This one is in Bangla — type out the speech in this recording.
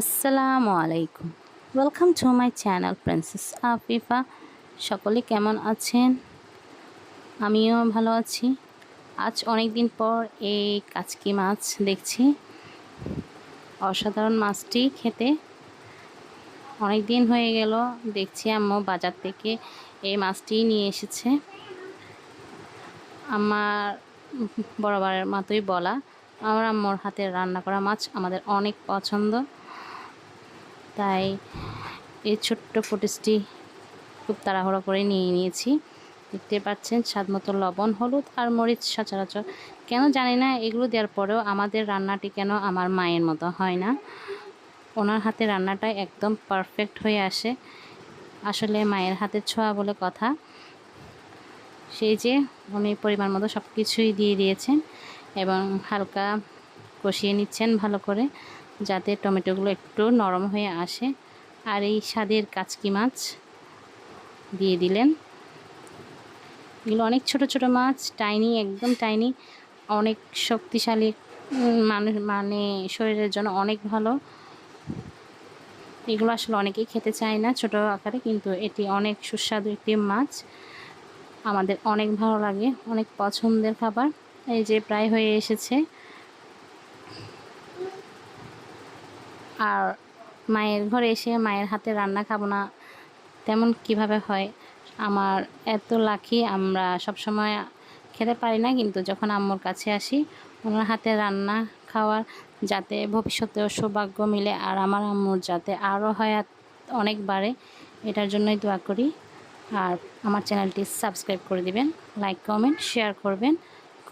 আসসালামু আলাইকুম। Welcome to my channel princess Afifa সকলে কেমন আছেন? আমিও ভালো আছি। আজ অনেক দিন পর এই কাচকি মাছ দেখছি। অসাধারণ মাছটি খেতে। অনেক দিন হয়ে গেল, দেখছি আম্মু বাজার থেকে এই মাছটি নিয়ে এসেছে। আমার বরাবরের মতোই বলা। আমার আম্মুর হাতের রান্না করা মাছ আমাদের অনেক পছন্দ। তাই এই ছোট্ট ফুটেজটি খুব তাড়াহুড়ো করে নিয়ে নিয়েছি। দেখতে পাচ্ছেন, স্বাদ মতো লবণ, হলুদ আর মরিচ সচরাচর। কেন জানি না, এগুলো দেওয়ার পরেও আমাদের রান্নাটি কেন আমার মায়ের মতো হয় না। ওনার হাতে রান্নাটা একদম পারফেক্ট হয়ে আসে। আসলে মায়ের হাতের ছোঁয়া বলে কথা। সেই যে উনি পরিমাণ মতো সব কিছুই দিয়ে দিয়েছেন এবং হালকা কষিয়ে নিচ্ছেন ভালো করে। যাতে টমেটোগুলো একটু নরম হয়ে আসে। আর এই স্বাদের কাচকি মাছ দিয়ে দিলেন। এগুলো অনেক ছোট ছোট মাছ টাইনি একদম টাইনি অনেক শক্তিশালী মানুষ মানে শরীরের জন্য অনেক ভালো। এগুলো আসলে অনেকেই খেতে চায় না ছোট আকারে, কিন্তু এটি অনেক সুস্বাদু একটি মাছ। আমাদের অনেক ভালো লাগে, অনেক পছন্দের খাবার। এই যে প্রায় হয়ে এসেছে। আর মায়ের ঘরে এসে মায়ের হাতে রান্না খাব না, তেমন কীভাবে হয়? আমার এত লাকি, আমরা সব সময় খেতে পারি না, কিন্তু যখন আম্মুর কাছে আসি, ওনার হাতে রান্না খাওয়ার যাতে ভবিষ্যতেও সৌভাগ্য মিলে আর আমার আম্মুর যাতে আরও হয় অনেক বাড়ে, এটার জন্যই দোয়া করি। আর আমার চ্যানেলটি সাবস্ক্রাইব করে দিবেন, লাইক, কমেন্ট, শেয়ার করবেন।